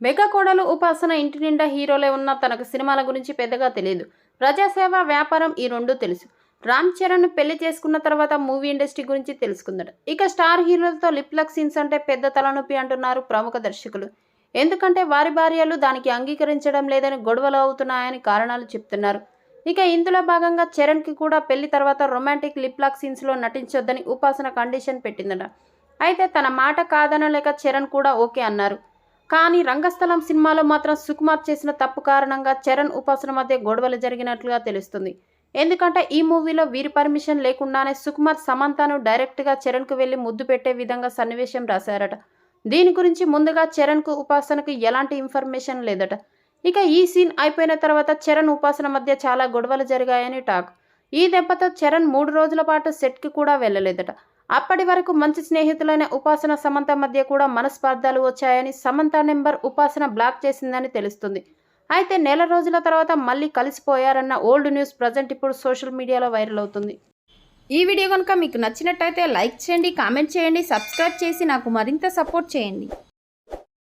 Mega కోడలు ఉపాసన ఇంటి నిండా హీరోలే ఉన్న తనకు సినిమాల గురించి పెద్దగా తెలియదు ప్రజాసేవ వ్యాపారం ఈ రెండు తెలుసు. రామ్ చరణ్ పెళ్ళి చేసుకున్న తర్వాత మూవీ ఇండస్ట్రీ గురించి తెలుసుకుందట ఇక స్టార్ హీరోలతో లిప్లక్ సీన్స్ అంటే పెద్ద తలనొప్పి అంటున్నారు ప్రముఖ దర్శకులు. ఎందుకంటే వారి భార్యలు దానికి అంగీకరించడం లేదని గొడవలు అవుతున్నాయని కారణాలు చెప్తున్నారు. ఇక ఇందులో భాగంగా చరణ్కి కూడా పెళ్ళి తర్వాత రొమాంటిక్ లిప్లాక్ సీన్స్లో నటించొద్దని ఉపాసన కండిషన్ పెట్టిందట. అయితే తన మాట కాదనలేక చరణ్ కూడా ఓకే అన్నారు. కానీ రంగస్థలం సినిమాలో మాత్రం సుకుమార్ చేసిన తప్పు కారణంగా చరణ్ ఉపాసన మధ్య గొడవలు జరిగినట్లుగా తెలుస్తుంది. ఎందుకంటే ఈ మూవీలో వీరి పర్మిషన్ లేకుండానే సుకుమార్ సమంతను డైరెక్ట్గా చరణ్కు వెళ్ళి ముద్దు పెట్టే విధంగా సన్నివేశం రాశారట. దీని గురించి ముందుగా చరణ్కు ఉపాసనకు ఎలాంటి ఇన్ఫర్మేషన్ లేదట. ఇక ఈ సీన్ అయిపోయిన తర్వాత చరణ్ ఉపాసన మధ్య చాలా గొడవలు జరిగాయని టాక్. ఈ దెబ్బతో చరణ్ మూడు రోజుల పాటు సెట్కి కూడా వెళ్ళలేదట. అప్పటి వరకు మంచి స్నేహితులైన ఉపాసన సమంత మధ్య కూడా మనస్పార్థాలు వచ్చాయని సమంత నెంబర్ ఉపాసన బ్లాక్ చేసిందని తెలుస్తుంది. అయితే నెల రోజుల తర్వాత మళ్ళీ కలిసిపోయారన్న ఓల్డ్ న్యూస్ ప్రజెంట్ ఇప్పుడు సోషల్ మీడియాలో వైరల్ అవుతుంది. ఈ వీడియో కనుక మీకు నచ్చినట్టయితే లైక్ చేయండి కామెంట్ చేయండి సబ్స్క్రైబ్ చేసి నాకు మరింత సపోర్ట్ చేయండి.